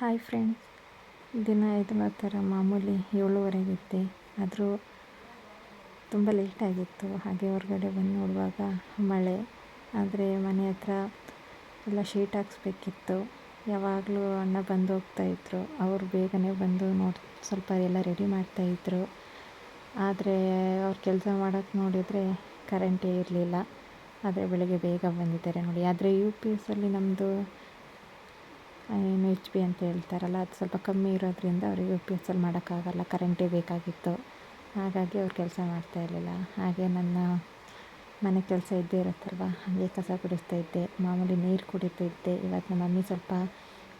Hi friends ದಿನ ಇದನ್ನ ಥರ ಮಾಮೂಲಿ ಏಳುವರೆಗಿದ್ದೆ ಆದರೂ ತುಂಬ ಲೇಟಾಗಿತ್ತು ಹಾಗೆ ಹೊರಗಡೆ ಬಂದು ನೋಡುವಾಗ ಮಳೆ. ಆದರೆ ಮನೆ ಹತ್ರ ಎಲ್ಲ ಶೀಟ್ ಹಾಕ್ಸ್ಬೇಕಿತ್ತು. ಯಾವಾಗಲೂ ಅಣ್ಣ ಬಂದು ಹೋಗ್ತಾಯಿದ್ರು ಅವರು ಬೇಗನೆ ಬಂದು ನೋಡಿ, ಸ್ವಲ್ಪ ಎಲ್ಲ ರೆಡಿ ಮಾಡ್ತಾಯಿದ್ರು ಆದರೆ ಅವ್ರು ಕೆಲಸ ಮಾಡೋಕ್ಕೆ ನೋಡಿದರೆ ಕರೆಂಟೇ ಇರಲಿಲ್ಲ. ಆದರೆ ಬೆಳಗ್ಗೆ ಬೇಗ ಬಂದಿದ್ದಾರೆ ನೋಡಿ. ಆದರೆ ಯು ಪಿ ಎಸ್ಸಲ್ಲಿ ನಮ್ಮದು ಏನು ಎಚ್ ಬಿ ಅಂತ ಹೇಳ್ತಾರಲ್ಲ, ಅದು ಸ್ವಲ್ಪ ಕಮ್ಮಿ ಇರೋದ್ರಿಂದ ಅವರಿಗೆ ಪಿ ಎಲ್ ಮಾಡೋಕ್ಕಾಗಲ್ಲ ಕರೆಂಟೇ ಬೇಕಾಗಿತ್ತು. ಹಾಗಾಗಿ ಅವ್ರು ಕೆಲಸ ಮಾಡ್ತಾ ಇರಲಿಲ್ಲ. ಹಾಗೆ ನನ್ನ ಮನೆ ಕೆಲಸ ಇದ್ದೇ ಇರುತ್ತಲ್ವ, ಹಾಗೆ ಕಸ ಕುಡಿಸ್ತಾ ಇದ್ದೆ, ಮಾಮೂಲಿ ನೀರು ಕುಡಿತಾ ಇದ್ದೆ. ಇವತ್ತು ನಮ್ಮ ಮಮ್ಮಿ ಸ್ವಲ್ಪ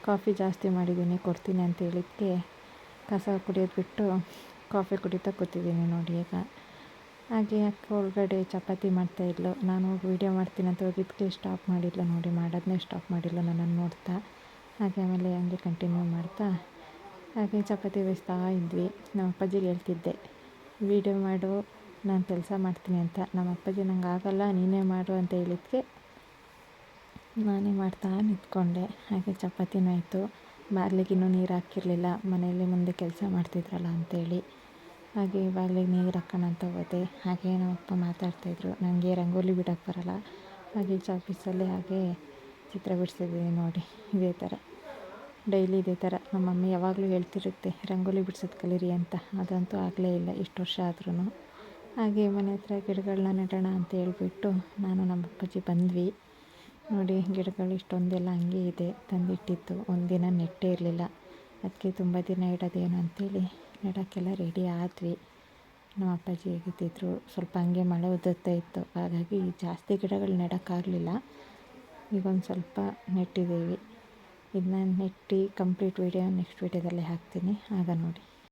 ಕಾಫಿ ಜಾಸ್ತಿ ಮಾಡಿದ್ದೀನಿ, ಕೊಡ್ತೀನಿ ಅಂತ ಹೇಳಿದ್ದಕ್ಕೆ ಕಸ ಕುಡಿಯೋದು ಬಿಟ್ಟು ಕಾಫಿ ಕುಡಿತಾ ಕೂತಿದ್ದೀನಿ ನೋಡಿ ಈಗ. ಹಾಗೆ ಅಕ್ಕ ಒಳಗಡೆ ಚಪಾತಿ ಮಾಡ್ತಾಯಿದ್ಲು ನಾನು ವೀಡಿಯೋ ಮಾಡ್ತೀನಿ ಅಂತ ಹೋಗಿದ್ದಕ್ಕೆ ಸ್ಟಾಪ್ ಮಾಡಿಲ್ಲ ನೋಡಿ ಮಾಡೋದನ್ನೇ ಸ್ಟಾಪ್ ಮಾಡಿಲ್ಲ ನನ್ನನ್ನು ನೋಡ್ತಾ. ಹಾಗೆ ಆಮೇಲೆ ಹಂಗೆ ಕಂಟಿನ್ಯೂ ಮಾಡ್ತಾ, ಹಾಗೆ ಚಪಾತಿ ಬೇಯಿಸ್ತಾ ಇದ್ವಿ. ನಮ್ಮ ಅಪ್ಪಾಜಿಗೆ ಹೇಳ್ತಿದ್ದೆ, ವೀಡಿಯೋ ಮಾಡು, ನಾನು ಕೆಲಸ ಮಾಡ್ತೀನಿ ಅಂತ. ನಮ್ಮ ಅಪ್ಪಾಜಿ ನಂಗೆ ಆಗಲ್ಲ, ನೀನೇ ಮಾಡು ಅಂತ ಹೇಳಿದ್ಕೆ ನಾನೇ ಮಾಡ್ತಾ ನಿಂತ್ಕೊಂಡೆ. ಹಾಗೆ ಚಪಾತಿನೂ ಆಯಿತು. ಬಾಗಿಲಿಗಿನ್ನೂ ನೀರು ಹಾಕಿರಲಿಲ್ಲ. ಮನೆಯಲ್ಲಿ ಮುಂದೆ ಕೆಲಸ ಮಾಡ್ತಿದ್ರಲ್ಲ ಅಂಥೇಳಿ ಹಾಗೆ ಬಾಗಿಲಿಗೆ ನೀರು ಹಾಕೋಣ ಅಂತ ಹೋದೆ. ಹಾಗೆ ನಮ್ಮ ಅಪ್ಪ ಮಾತಾಡ್ತಾಯಿದ್ರು ನನಗೆ ರಂಗೋಲಿ ಬಿಡೋಕ್ಕೆ ಬರಲ್ಲ. ಹಾಗೆ ಚಾಪೀಸಲ್ಲಿ ಹಾಗೆ ಚಿತ್ರ ಬಿಡಿಸಿದ್ದೀನಿ ನೋಡಿ, ಇದೇ ಥರ. ಡೈಲಿ ಇದೇ ಥರ. ನಮ್ಮ ಮಮ್ಮಿ ಯಾವಾಗಲೂ ಹೇಳ್ತಿರುತ್ತೆ, ರಂಗೋಲಿ ಬಿಡ್ಸೋದು ಕಲೀರಿ ಅಂತ. ಅದಂತೂ ಆಗಲೇ ಇಲ್ಲ, ಇಷ್ಟು ವರ್ಷ ಆದ್ರೂ ಹಾಗೆ ಮನೆ ಹತ್ರ ಗಿಡಗಳನ್ನ ನೆಡೋಣ ಅಂತ ಹೇಳ್ಬಿಟ್ಟು ನಾನು ನಮ್ಮ ಅಪ್ಪಾಜಿ ಬಂದ್ವಿ. ನೋಡಿ, ಗಿಡಗಳು ಇಷ್ಟೊಂದೆಲ್ಲ ಹಂಗೆ ಇದೆ, ತಂದಿಟ್ಟಿತ್ತು. ಒಂದಿನ ನೆಟ್ಟೇ ಇರಲಿಲ್ಲ. ಅದಕ್ಕೆ ತುಂಬ ದಿನ ಇಡೋದೇನು ಅಂತೇಳಿ ನೆಡೋಕ್ಕೆಲ್ಲ ರೆಡಿ ಆದ್ವಿ. ನಮ್ಮ ಅಪ್ಪಾಜಿ ಹೇಗಿದ್ದಿದ್ರು, ಸ್ವಲ್ಪ ಹಂಗೆ ಮಳೆ ಉದುರ್ತಾ ಇತ್ತು. ಹಾಗಾಗಿ ಜಾಸ್ತಿ ಗಿಡಗಳು ನೆಡೋಕ್ಕಾಗಲಿಲ್ಲ. ಈಗ ಒಂದು ಸ್ವಲ್ಪ ನೆಟ್ಟಿದ್ದೀವಿ. ಇದನ್ನ ನೆಟ್ಟು ಕಂಪ್ಲೀಟ್ ವೀಡಿಯೋ ನೆಕ್ಸ್ಟ್ ವೀಡಿಯೋದಲ್ಲಿ ಹಾಕ್ತೀನಿ. ಆಗ ನೋಡಿ.